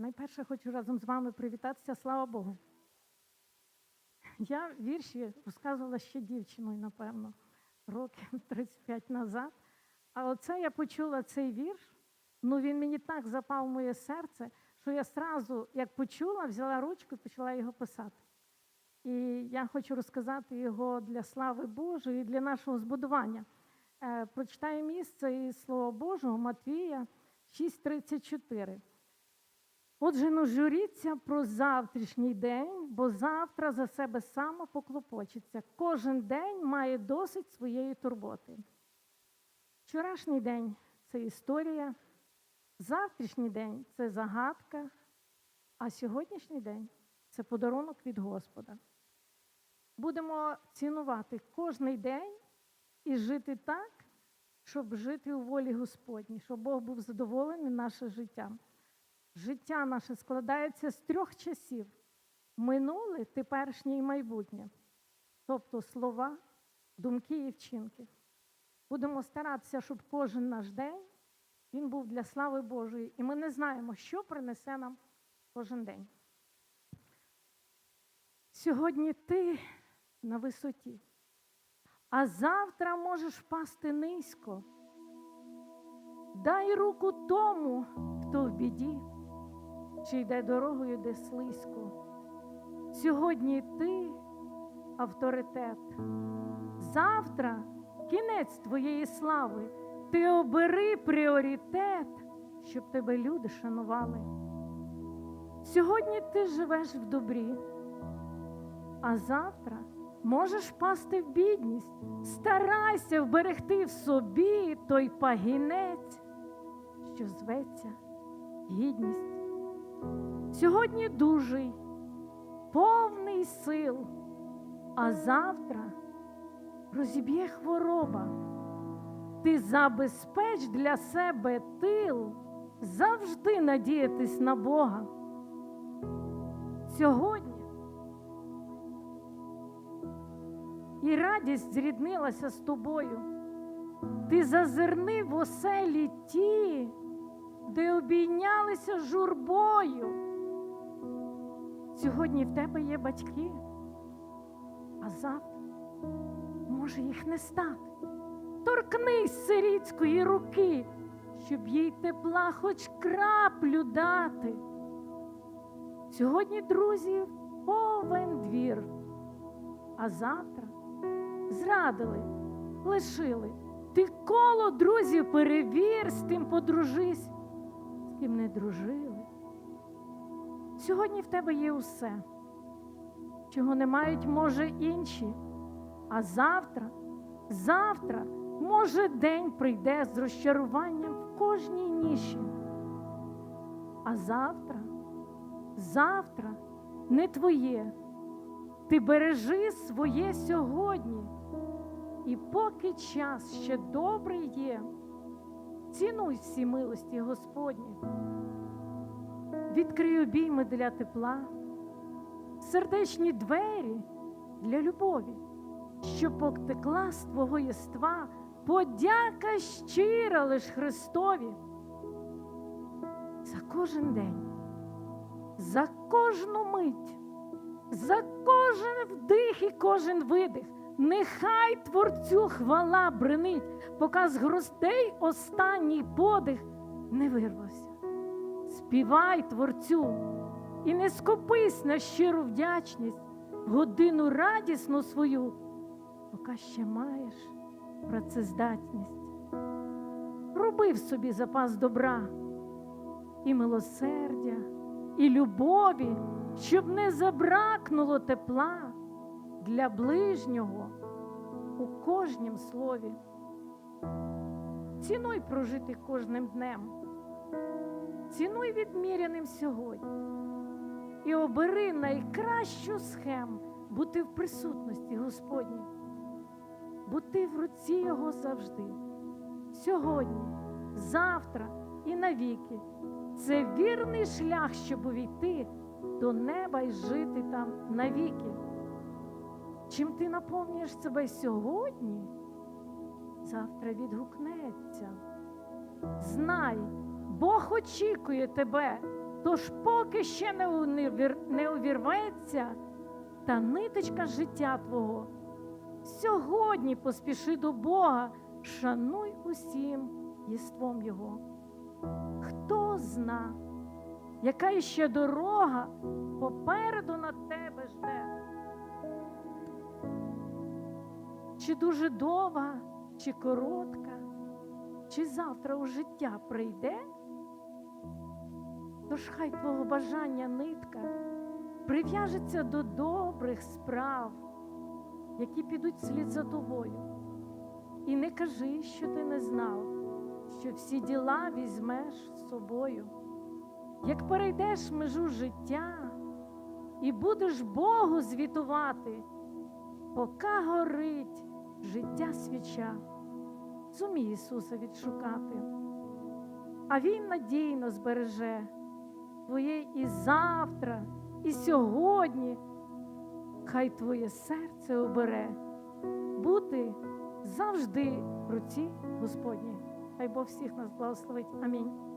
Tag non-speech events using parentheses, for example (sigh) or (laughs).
Найперше хочу разом з вами привітатися, слава Богу. Я вірші розказувала ще дівчиною, напевно, років 35 (laughs) назад. А оце я почула цей вірш, ну він мені так запав в моє серце, що я сразу, як почула, взяла ручку і почала його писати. І я хочу розказати його для слави Божої і для нашого збудування. Е, прочитаю місце із Слова Божого Матвія 6:34. Отже, не журіться про завтрашній день, бо завтра за себе само поклопочеться. Кожен день має досить своєї турботи. Вчорашній день це історія, завтрашній день це загадка, а сьогоднішній день це подарунок від Господа. Будемо цінувати кожний день і жити так, щоб жити у волі Господній, щоб Бог був задоволений нашим життям. Життя наше складається з трьох часів: минуле, теперішнє і майбутнє, тобто слова, думки і вчинки. Будемо старатися, щоб кожен наш день він був для слави Божої, і ми не знаємо, що принесе нам кожен день. Сьогодні ти на висоті, а завтра можеш впасти низько. Дай руку тому, хто в біді, чи йде дорогою, де слизько. Сьогодні ти авторитет, завтра кінець твоєї слави. Ти обери пріоритет, щоб тебе люди шанували. Сьогодні ти живеш в добрі, а завтра можеш впасти в бідність. Старайся вберегти в собі той пагінець, що зветься гідність. Сьогодні дужий, повний сил, а завтра розіб'є хвороба. Ти забезпеч для себе тил, завжди надіятись на Бога. Сьогодні і радість зріднилася з тобою. Ти зазирни в оселі ті, де обійнялися журбою. Сьогодні в тебе є батьки, а завтра може їх не стати. Торкнись сирітської руки, щоб їй тепла хоч краплю дати. Сьогодні друзів повен двір, а завтра зрадили, лишили. Ти коло друзів перевір, з тим подружись, з ким не дружили. Сьогодні в тебе є усе, чого не мають, може, інші. А завтра, завтра, може, день прийде з розчаруванням в кожній ніші. А завтра, завтра не твоє. Ти бережи своє сьогодні. І поки час ще добрий є, цінуй всі милості Господні. Відкрий обійми для тепла, сердечні двері для любові, що потекла з твого єства, подяка щира лиш Христові. За кожен день, за кожну мить, за кожен вдих і кожен видих. Нехай творцю хвала бренить, поки з грустей останній подих не вирвався. Співай творцю і не скупись на щиру вдячність, годину радісну свою, поки ще маєш працездатність. Роби в собі запас добра і милосердя, і любові, щоб не забракнуло тепла для ближнього у кожнім слові. Цінуй прожити кожним днем, цінуй відміряним сьогодні і обери найкращу схему бути в присутності Господній, бути в руці Його завжди, сьогодні, завтра і навіки. Це вірний шлях, щоб увійти до неба і жити там навіки. Чим ти наповнюєш себе сьогодні, завтра відгукнеться. Знай, Бог очікує тебе Тож, поки ще не увірветься та ниточка життя Твого, сьогодні поспіши до Бога, шануй усім єством Його. Хто зна, яка іще дорога попереду на тебе жде? Чи дуже довга, чи коротка, чи завтра у життя прийде? Тож хай твого бажання нитка прив'яжеться до добрих справ, які підуть вслід за тобою. І не кажи, що ти не знав, що всі діла візьмеш з собою. Як перейдеш межу життя і будеш Богу звітувати, пока горить життя свіча, зумій Ісуса відшукати, а Він надійно збереже твоє і завтра, і сьогодні. Хай твоє серце обере бути завжди в руці Господній. Хай Бог всіх нас благословить. Амінь.